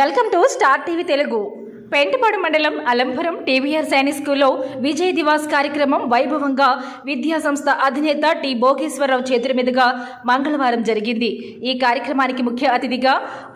Welcome to Star TV Telugu. Pentapadu మండలం Alampuram TVR Sainik స్కూల్లో విజయ్ దివాస్ కార్యక్రమం వైభవంగా విద్యా సంస్థ అధినేత టి భోగేశ్వరరావు చేతుల మీదుగా మంగళవారం జరిగింది. ఈ కార్యక్రమానికి ముఖ్య అతిథిగా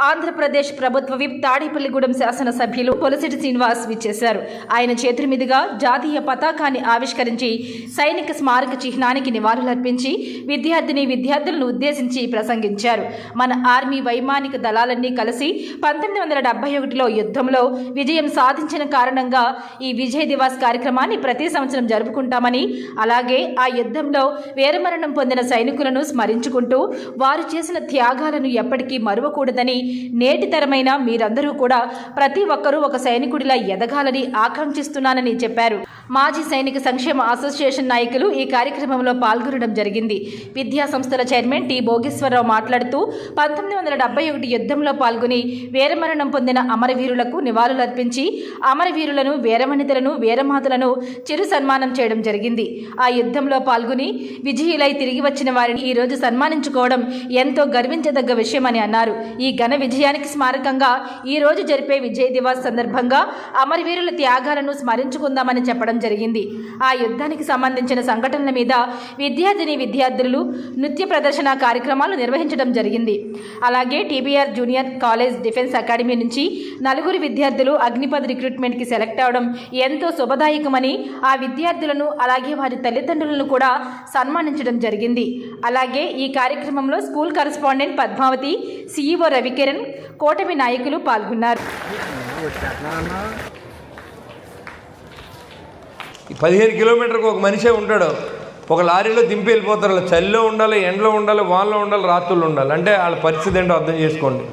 ఆంధ్రప్రదేశ్ ప్రభుత్వ విప్ తాడేపల్లిగూడెం శాసనసభ్యులు పొలసిటి శ్రీనివాస్ విచ్చేశారు. ఆయన చేతుల మీదుగా జాతీయ పతాకాన్ని ఆవిష్కరించి సైనిక స్మారక చిహ్నానికి నివాళులర్పించి విద్యార్థిని విద్యార్థులను ఉద్దేశించి ప్రసంగించారు. మన ఆర్మీ వైమానిక దళాలన్నీ కలిసి పంతొమ్మిది వందల డెబ్బై ఒకటిలో యుద్ధంలో విజయం సాధించిన కారణంగా ఈ విజయ్ దివాస్ కార్యక్రమాన్ని ప్రతి సంవత్సరం జరుపుకుంటామని అలాగే ఆ యుద్ధంలో వీరమరణం పొందిన సైనికులను స్మరించుకుంటూ వారు చేసిన త్యాగాలను ఎప్పటికీ మరువకూడదని నేటి తరమైన మీరందరూ కూడా ప్రతి ఒక్కరూ ఒక సైనికుడిలా ఎదగాలని ఆకాంక్షిస్తున్నానని చెప్పారు. మాజీ సైనిక సంక్షేమ అసోసియేషన్ నాయకులు ఈ కార్యక్రమంలో పాల్గొనడం జరిగింది. విద్యా సంస్థల చైర్మన్ టి. భోగేశ్వరరావు మాట్లాడుతూ పంతొమ్మిది వందల డెబ్బై ఒకటి యుద్ధంలో పాల్గొని వీరమరణం పొందిన అమరవీరులకు నివాళులర్పించి అమరవీరులను వీరవనితలను వీరమాతలను చిరు సన్మానం చేయడం జరిగింది. ఆ యుద్ధంలో పాల్గొని విజయులై తిరిగి వచ్చిన వారిని ఈ రోజు సన్మానించుకోవడం ఎంతో గర్వించదగ్గ విషయమని అన్నారు. ఈ ఘన విజయానికి స్మారకంగా ఈ రోజు జరిపే విజయ్ దివాస్ సందర్భంగా అమరవీరుల త్యాగాలను స్మరించుకుందామని చెప్పడం జరిగింది. ఆ యుద్ధానికి సంబంధించిన సంఘటనల మీద విద్యార్థిని విద్యార్థులు నృత్య ప్రదర్శన కార్యక్రమాలు నిర్వహించడం జరిగింది. అలాగే TBR junior college defence academy నుంచి నలుగురు విద్యార్థులు అగ్నిపథ్ రిక్రూట్మెంట్కి సెలెక్ట్ అవడం ఎంతో శుభదాయకమని ఆ విద్యార్థులను అలాగే వారి తల్లిదండ్రులను కూడా సన్మానించడం జరిగింది. అలాగే ఈ కార్యక్రమంలో school correspondent Padmavathi CEO Ravikiran కూటమి నాయకులు పాల్గొన్నారు. పదిహేను కిలోమీటర్కి ఒక మనిషే ఉంటాడు. ఒక లారీలో దింపి వెళ్ళిపోతారు. చలిలో ఉండాలి ఎండలో ఉండాలి వానలో ఉండాలి రాత్రుల్లో ఉండాలి. అంటే వాళ్ళ పరిస్థితి ఏంటో అర్థం చేసుకోండి.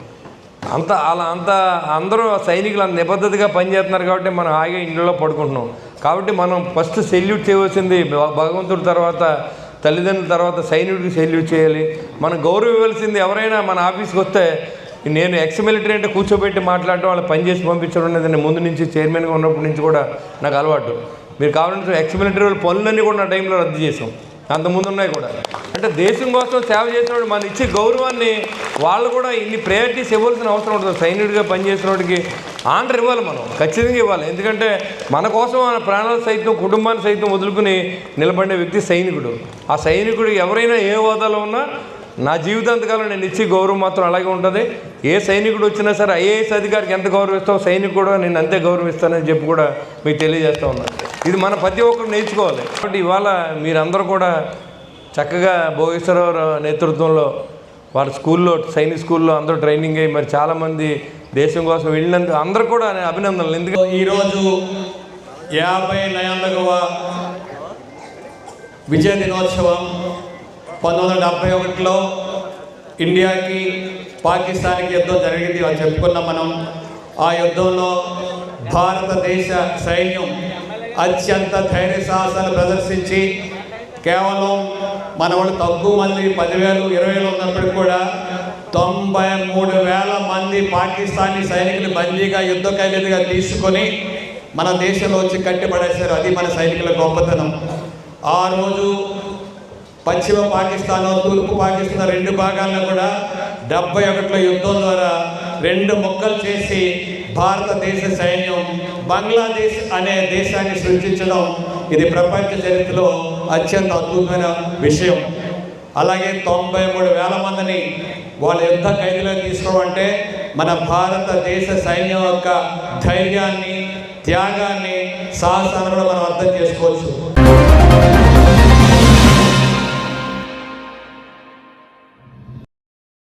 అంత అలా అంత అందరూ సైనికులు అంత నిబద్ధతగా పనిచేస్తున్నారు కాబట్టి మనం హాయిగా ఇంట్లో పడుకుంటున్నాం. కాబట్టి మనం ఫస్ట్ సెల్యూట్ చేయవలసింది భగవంతుడి తర్వాత తల్లిదండ్రుల తర్వాత సైనికుడికి సెల్యూట్ చేయాలి. మనం గౌరవం ఇవ్వాల్సింది ఎవరైనా మన ఆఫీస్కి వస్తే నేను ఎక్స్ మిలిటరీ అంటే కూర్చోబెట్టి మాట్లాడటం వాళ్ళు పని చేసి పంపించడం అనేది నేను ముందు నుంచి చైర్మన్గా ఉన్నప్పటి నుంచి కూడా నాకు అలవాటు. మీరు కావాలంటే ఎక్స్ మిలిటరీ వాళ్ళ పనులన్నీ కూడా నా టైంలో రద్దు చేసాం అంతకుముందు ఉన్నాయి కూడా. అంటే దేశం కోసం సేవ చేసినప్పుడు మన ఇచ్చే గౌరవాన్ని వాళ్ళు కూడా ఇన్ని ప్రయారిటీస్ ఇవ్వాల్సిన అవసరం ఉంటుంది. సైనికుడిగా పనిచేసిన వాడికి ఆర్డర్ ఇవ్వాలి మనం. ఖచ్చితంగా ఇవ్వాలి. ఎందుకంటే మన కోసం మన ప్రాణాలు సైతం కుటుంబాన్ని సైతం వదులుకుని నిలబడే వ్యక్తి సైనికుడు. ఆ సైనికుడు ఎవరైనా ఏ హోదాలో ఉన్నా నా జీవితాంతకాలం నేను ఇచ్చే గౌరవం మాత్రం అలాగే ఉంటుంది. ఏ సైనికుడు వచ్చినా సరే ఐఏఎస్ అధికారికి ఎంత గౌరవిస్తావు సైనికుడు కూడా నేను అంతే గౌరవిస్తానని చెప్పి కూడా మీకు తెలియజేస్తా ఉన్నాను ఇది మన ప్రతి ఒక్కరు నేర్చుకోవాలి. కాబట్టి ఇవాళ మీరందరూ కూడా చక్కగా భోగేశ్వరరావు నేతృత్వంలో వారి స్కూల్లో సైనిక స్కూల్లో అందరూ ట్రైనింగ్ అయ్యి మరి చాలామంది దేశం కోసం వెళ్ళినందుకు అందరూ కూడా అభినందనలు. ఎందుకంటే ఈరోజు యాభై నైందవ విజయ దినోత్సవం పంతొమ్మిది వందల డెబ్బై ఒకటిలో ఇండియాకి పాకిస్తాన్కి యుద్ధం జరిగింది అని చెప్పుకున్నాం మనం. ఆ యుద్ధంలో భారతదేశ సైన్యం అత్యంత ధైర్య సాహసాలు ప్రదర్శించి కేవలం మన వాళ్ళు తక్కువ మంది పదివేలు ఇరవై వేలు ఉన్నప్పటికీ కూడా తొంభై మూడు వేల మంది పాకిస్తానీ సైనికులు బందీగా యుద్ధ ఖైదీగా తీసుకొని మన దేశంలో వచ్చి కట్టిపడేశారు. అది మన సైనికుల గొప్పతనం. ఆ రోజు పశ్చిమ పాకిస్తాన్ తూర్పు పాకిస్తాన్ రెండు భాగాలను కూడా డెబ్బై ఒకటిలో యుద్ధం ద్వారా రెండు ముక్కలు చేసి భారతదేశ సైన్యం బంగ్లాదేశ్ అనే దేశాన్ని సృష్టించడం ఇది ప్రపంచ చరిత్రలో అత్యంత అద్భుతమైన విషయం. అలాగే తొంభై మూడు వేల మందిని వాళ్ళ యుద్ధ ఖైదీలో తీసుకోవడం మన భారతదేశ సైన్యం యొక్క ధైర్యాన్ని త్యాగాన్ని సాహసాన్ని కూడా మనం అర్థం చేసుకోవచ్చు.